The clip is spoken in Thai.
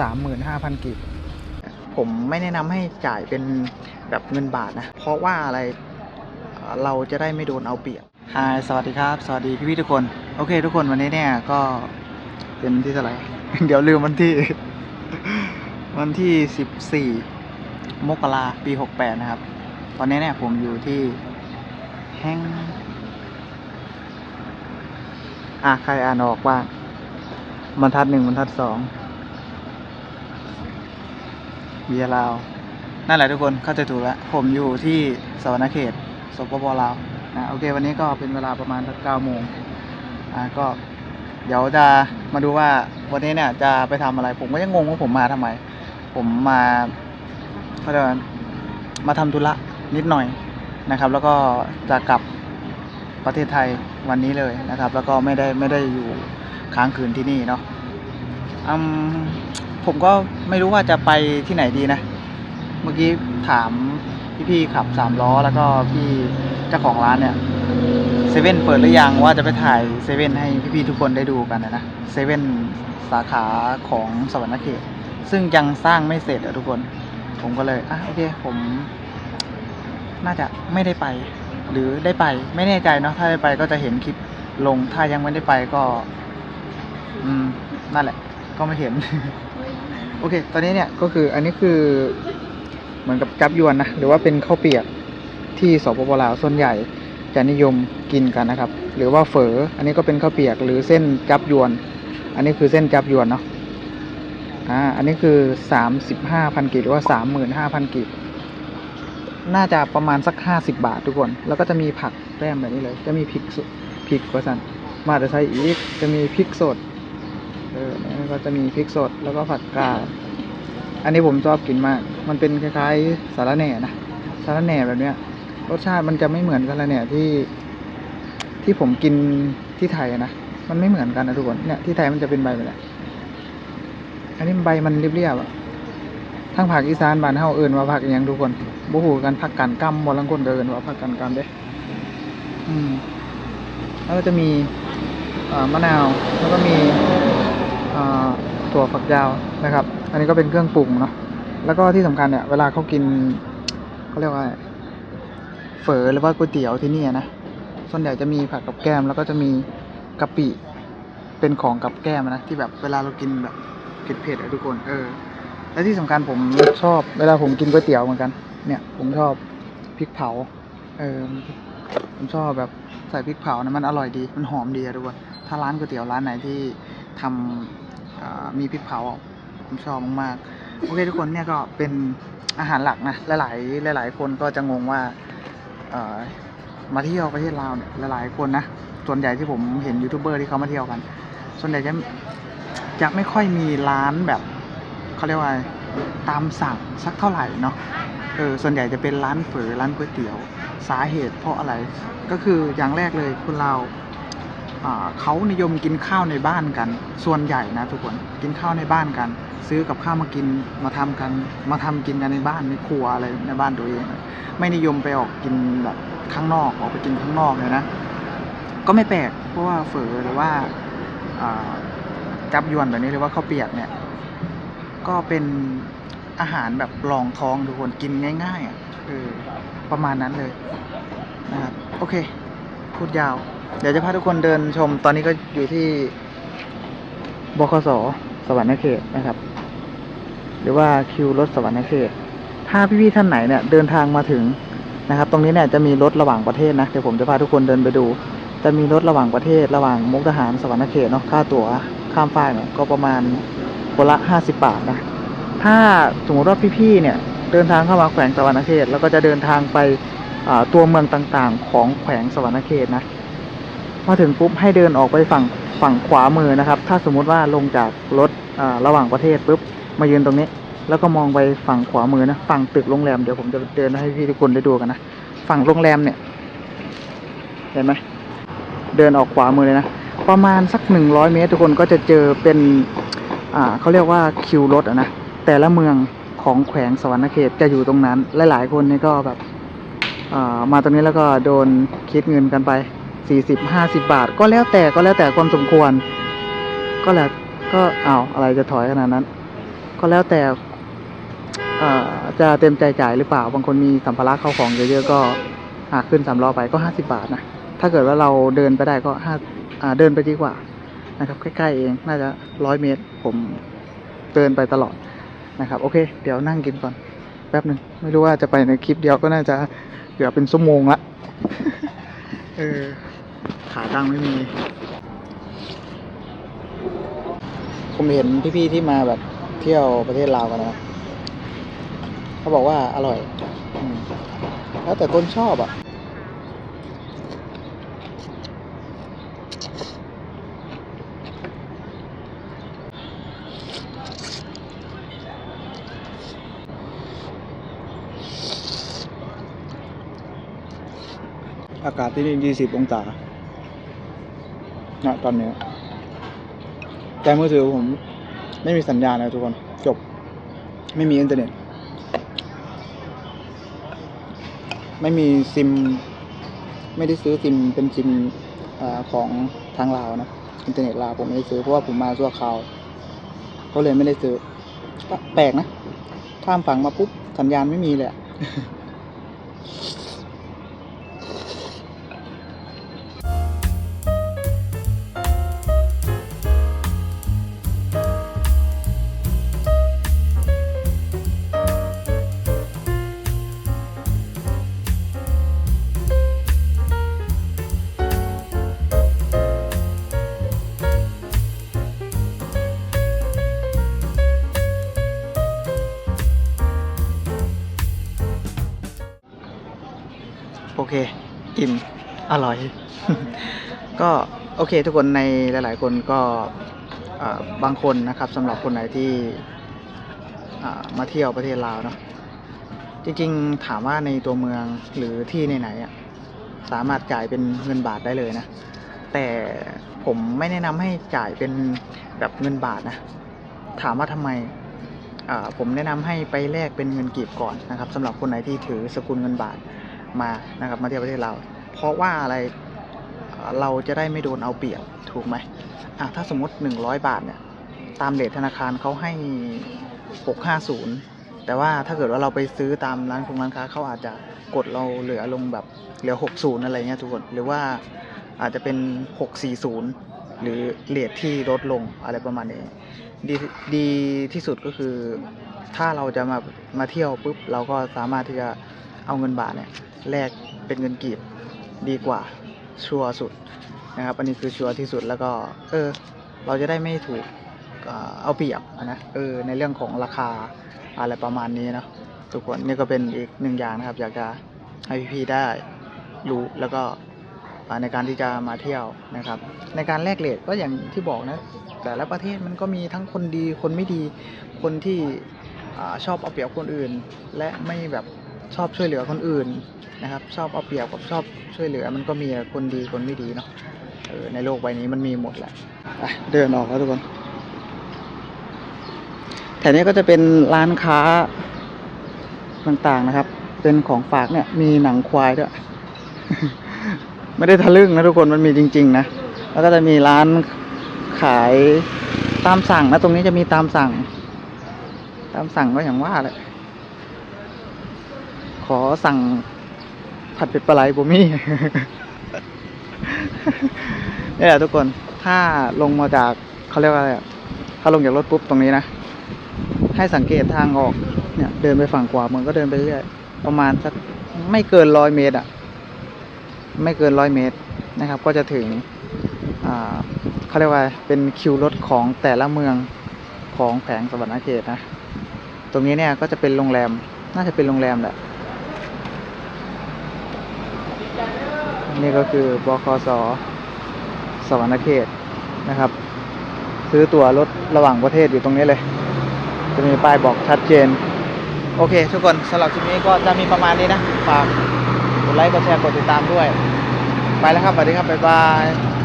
สามหมื่นห้าพันกีบผมไม่แนะนำให้จ่ายเป็นแบบเงินบาทนะ เพราะว่าอะไรเอ่อเราจะได้ไม่โดนเอาเปรียบฮายสวัสดีครับ สวัสดีพี่ๆทุกคน โอเค ทุกคนวันนี้เนี่ยก็เป็นที่เท่าไหร่ เดี๋ยวลืมวันที่ วันที่สิบสี่มกราปีหกแปดนะครับ ตอนนี้เนี่ยผมอยู่ที่แห้งอะใครอ่านออกบ้างบรรทัดหนึ่งบรรทัดสอง เบียร์ลาว นั่นแหละทุกคนเข้าใจถูกแล้วผมอยู่ที่สวรรณเขตสปปลาวนะโอเค วันนี้ก็เป็นเวลาประมาณสักเก้าโมงอะก็เดี๋ยวจะมาดูว่าวันนี้เนี่ยจะไปทำอะไร ผมก็ยังงงว่าผมมาทำไม ผมมาเขาเรียกว่ามาทำธุระนิดหน่อยนะครับ แล้วก็จะกลับประเทศไทยวันนี้เลยนะครับ แล้วก็ไม่ได้ไม่ได้อยู่ค้างคืนที่นี่เนาะอืม ผมก็ไม่รู้ว่าจะไปที่ไหนดีนะ เมื่อกี้ถามพี่ๆขับสามล้อแล้วก็พี่เจ้าของร้านเนี่ยเซเว่นเปิดหรือยังว่าจะไปถ่ายเซเว่นให้พี่ๆทุกคนได้ดูกันนะเซเว่นสาขาของสวรรณเขต ซึ่งยังสร้างไม่เสร็จอะทุกคน ผมก็เลยอะโอเคผม น่าจะไม่ได้ไป หรือได้ไปไม่แน่ใจเนาะถ้าได้ไปก็จะเห็นคลิปลงถ้ายังไม่ได้ไปก็ อืมนั่นแหละ ก็ไม่เห็น โอเค ตอนนี้เนี่ยก็คืออันนี้คือเหมือนกับจับยวนนะ หรือว่าเป็นข้าวเปียกที่สปปลาวส่วนใหญ่จะนิยมกินกันนะครับ หรือว่าเฝอ อันนี้ก็เป็นข้าวเปียกหรือเส้นจับยวน อันนี้คือเส้นจับยวนเนาะ อ่า อันนี้คือสามสิบห้าพันกีหรือว่าสามหมื่นห้าพันกีน่าจะประมาณสักห้าสิบาททุกคน แล้วก็จะมีผักแก้มแบบนี้เลย จะมีพริกสดพริกก็สั่นมาแต่ใช้อีก จะมีพริกสด เออเนี่ยก็จะมีพริกสดแล้วก็ผักกาดอันนี้ผมชอบกินมาก มันเป็นคล้ายๆสาระแหน่นะสาระแหน่แบบเนี้ย รสชาติมันจะไม่เหมือนสาระแหน่ที่ ที่ผมกินที่ไทยนะ มันไม่เหมือนกันนะทุกคน เนี่ยที่ไทยมันจะเป็นใบแบบนี้อันนี้ใบมันเรียบๆอะทั้งภาคอีสานบ้านเฮาเอิ้นว่าผักอหยังทุกคนบ่ฮู้กันผักกันกำบ่ลังคนก็เอิ้นว่าผักกันกำเด้อืม แล้วก็จะมีมะนาว แล้วก็มี ถั่วฝักยาวนะครับ อันนี้ก็เป็นเครื่องปรุงเนาะแล้วก็ที่สำคัญเนี่ยเวลาเขากินเขาเรียกว่าอะไรเฝอหรือว่าก๋วยเตี๋ยวที่นี่นะส่วนใหญ่จะมีผักกับแก้ม แล้วก็จะมีกะปิเป็นของกับแก้มนะที่แบบเวลาเรากินแบบเผ็ดๆอะทุกคนเออ และที่สำคัญผมชอบเวลาผมกินก๋วยเตี๋ยวเหมือนกัน เนี่ย ผมชอบพริกเผาเออผมชอบแบบใส่พริกเผานะมันอร่อยดีมันหอมดีอะทุกคนถ้าร้านก๋วยเตี๋ยวร้านไหนที่ทำอ่า มีพริกเผาผมชอบมากๆโอเคทุกคนเนี่ยก็เป็นอาหารหลักนะหลายๆหลาย ๆ คนก็จะงงว่ามาเที่ยวประเทศลาวเนี่ยหลาย ๆ คนนะส่วนใหญ่ที่ผมเห็นยูทูบเบอร์ที่เขามาเที่ยวกัน ส่วนใหญ่จะจะไม่ค่อยมีร้านแบบเขาเรียกว่าตามสั่งสักเท่าไหร่เนาะเออส่วนใหญ่จะเป็นร้านเฝอร้านก๋วยเตี๋ยว สาเหตุเพราะอะไรก็คืออย่างแรกเลยคนเรา เขานิยมกินข้าวในบ้านกัน ส่วนใหญ่นะทุกคนกินข้าวในบ้านกัน ซื้อกับข้าวมากินมาทำกัน มาทำกินกันในบ้านในครัวอะไรในบ้านตัวเองไม่นิยมไปออกกินแบบข้างนอกออกไปกินข้างนอกเลยนะ ก็ไม่แปลกเพราะว่าเฝอหรือว่าอ่าจับยวนแบบนี้หรือว่าข้าวเปียกเนี่ย ก็เป็นอาหารแบบรองท้องทุกคนกินง่ายๆอะเออประมาณนั้นเลยนะครับโอเค พูดยาว เดี๋ยวจะพาทุกคนเดินชม ตอนนี้ก็อยู่ที่บคสสวรรณเขตนะครับ หรือว่าคิวรถสวรรณเขต ถ้าพี่ๆท่านไหนเนี่ยเดินทางมาถึงนะครับ ตรงนี้เนี่ยจะมีรถระหว่างประเทศนะเดี๋ยวผมจะพาทุกคนเดินไปดู จะมีรถระหว่างประเทศ ระหว่างมุกดาหารสวรรณเขตเนาะค่าตั๋วข้ามฟากเนี่ยก็ประมาณคนละห้าสิบบาทนะถ้าสมมติว่าพี่ๆเนี่ยเดินทางเข้ามาแขวงสวรรณเขต แล้วก็จะเดินทางไปตัวเมืองต่างๆ ของแขวงสวรรณเขตนะ มาถึงปุ๊บให้เดินออกไปฝั่งฝั่งขวามือนะครับ ถ้าสมมุติว่าลงจากรถระหว่างประเทศปุ๊บมายืนตรงนี้ แล้วก็มองไปฝั่งขวามือนะฝั่งตึกโรงแรมเดี๋ยวผมจะเดินให้พี่ทุกคนได้ดูกันนะฝั่งโรงแรมเนี่ย เห็นไหมเดินออกขวามือเลยนะประมาณสักหนึ่งร้อยเมตร ทุกคนก็จะเจอเป็นอ่าเขาเรียกว่าคิวรถอะนะแต่ละเมืองของแขวงสวรรณเขตจะอยู่ตรงนั้น หลาย ๆ คนนี่ก็แบบอ่ามาตรงนี้แล้วก็โดนคิดเงินกันไป สี่สิบห้าสิบาท ก็แล้วแต่ก็แล้วแต่ความสมควร ก็แล้วก็เอาอะไรจะถอยขนาดนั้น ก็แล้วแต่จะเต็มใจจ่ายหรือเปล่า บางคนมีสัมภาระเข้าของเยอะๆก็หากขึ้นสามล้อไปก็ห้าสิบาทนะ ถ้าเกิดว่าเราเดินไปได้ก็ห้าอ่าเดินไปดีกว่านะครับใกล้ๆเองน่าจะร้อยเมตร ผมเดินไปตลอดนะครับ โอเค เดี๋ยวนั่งกินก่อน แป๊บหนึ่งไม่รู้ว่าจะไปในคลิปเดียวก็น่าจะเกือบเป็นชั่วโมงละ เออ ขาตั้งไม่มี ผมเห็นพี่ๆที่มาแบบเที่ยวประเทศลาวกันนะ เขาบอกว่าอร่อยอมแล้วแต่คนชอบอะ อากาศที่นี่ยี่สิบองศา ณตอนนี้ แต่มือถือผม ไม่มีสัญญาณนะทุกคน จบ ไม่มีอินเทอร์เน็ต ไม่มีซิม ไม่ได้ซื้อซิมเป็นซิมอของทางลาวนะ อินเทอร์เน็ตลาวผมไม่ได้ซื้อเพราะว่าผมมาชั่วคราวก็เลยไม่ได้ซื้อ แปลกนะข้ามฝั่งมาปุ๊บ สัญญาณไม่มีเลย เค อิ่ม อร่อย ก็โอเค ทุกคนในหลาย ๆ คนก็บางคนนะครับสำหรับคนไหนที่มาเที่ยวประเทศลาวเนาะจริง ๆ ถามว่าในตัวเมืองหรือที่ไหนๆอะสามารถจ่ายเป็นเงินบาทได้เลยนะ แต่ผมไม่แนะนำให้จ่ายเป็นแบบเงินบาทนะ ถามว่าทำไมผมแนะนำให้ไปแลกเป็นเงินกีบก่อนนะครับสำหรับคนไหนที่ถือสกุลเงินบาท มานะครับ มาเที่ยวประเทศเรา เพราะว่าอะไรเราจะได้ไม่โดนเอาเปรียบถูกไหมอะถ้าสมมติ 100 บาทเนี่ยตามเลทธนาคารเขาให้ 650 แต่ว่าถ้าเกิดว่าเราไปซื้อตามร้านคงร้านค้าเขาอาจจะกดเราเหลือลงแบบเหลือ 60 อะไรเงี้ยทุกคนหรือว่าอาจจะเป็น 640 หรือเลทที่ลดลงอะไรประมาณนี้ดีดีที่สุดก็คือถ้าเราจะมามาเที่ยวปุ๊บเราก็สามารถที่จะ เอาเงินบาทเนี่ยแลกเป็นเงินกีบดีกว่าชัวร์สุดนะครับอันนี้คือชัวร์ที่สุดแล้วก็ เออ เราจะได้ไม่ถูกเอาเปรียบนะเออในเรื่องของราคาอะไรประมาณนี้เนาะทุกคนนี่ก็เป็นอีกหนึ่งอย่างนะครับ อยากจะให้พี่ๆได้รู้แล้วก็ในการที่จะมาเที่ยวนะครับ ในการแลกเลทก็อย่างที่บอกนะ แต่ละประเทศมันก็มีทั้งคนดีคนไม่ดีคนที่อชอบเอาเปรียบคนอื่น และไม่แบบ ชอบช่วยเหลือคนอื่นนะครับ ชอบเอาเปรียบกับชอบช่วยเหลือมันก็มีคนดีคนไม่ดีเนาะเออในโลกใบนี้มันมีหมดแหละเดินออกแล้วทุกคนแถวนี้ก็จะเป็นร้านค้าต่างๆนะครับ เป็นของฝากเนี่ยมีหนังควายด้วย ไม่ได้ทะลึ่งนะทุกคนมันมีจริง ๆ นะ แล้วก็จะมีร้านขายตามสั่งนะตรงนี้จะมีตามสั่ง ตามสั่งก็อย่างว่าแหละ ขอสั่งผัดเผ็ดปลาไหลบุมี่นี่แหละทุกคน ถ้าลงมาจากเขาเรียกว่าอะไรถ้าลงจากรถปุ๊บตรงนี้นะ ให้สังเกตทางออก เนี่ย เดินไปฝั่งขวามือก็เดินไปเรื่อยประมาณสักไม่เกินร้อยเมตรอะ ไม่เกินร้อยเมตรนะครับ ก็จะถึงเขาเรียกว่าเป็นคิวรถของแต่ละเมืองของแผงสวรรณเขตนะ ตรงนี้เนี่ยก็จะเป็นโรงแรม น่าจะเป็นโรงแรมแหละ นี่ก็คือบคสสวรรณเขตนะครับ ซื้อตั๋วรถระหว่างประเทศอยู่ตรงนี้เลย จะมีป้ายบอกชัดเจน โอเค ทุกคนสำหรับคลิปนี้ก็จะมีประมาณนี้นะ ฝากกดไลค์กดแชร์กดติดตามด้วย ไปแล้วครับสวัสดีครับ บ๊ายบาย